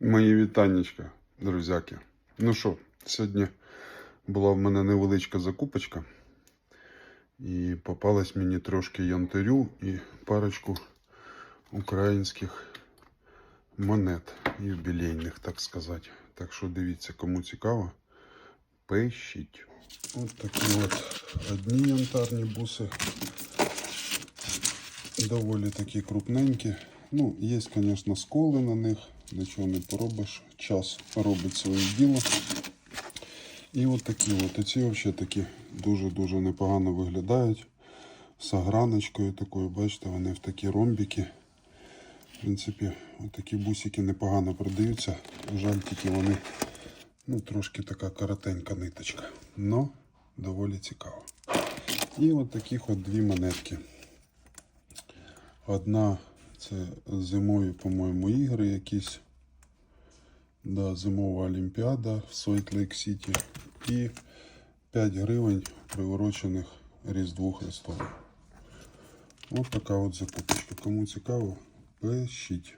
Мої вітаннячка, друзяки. Ну що, сьогодні була в мене невеличка закупочка. І попалось мені трошки янтарю і парочку українських монет юбілейних, так сказати. Так що дивіться, кому цікаво, пишіть. От такі от одні янтарні буси. Доволі такі крупненькі. Ну, є, звісно, сколи на них, нічого не поробиш. Час робить своє діло. І от такі от. Оці взагалі такі дуже-дуже непогано виглядають. З ограночкою такою, бачите, вони в такі ромбики. В принципі, от такі бусики непогано продаються. Жаль, тільки вони ну, трошки така коротенька ниточка. Но доволі цікаво. І от таких от дві монетки. Одна це зимові, по-моєму, ігри якісь. Да, зимова олімпіада в Salt Lake City. І 5 гривень приурочених Різдву Христову. Ось така от закупочка. Кому цікаво, пишіть.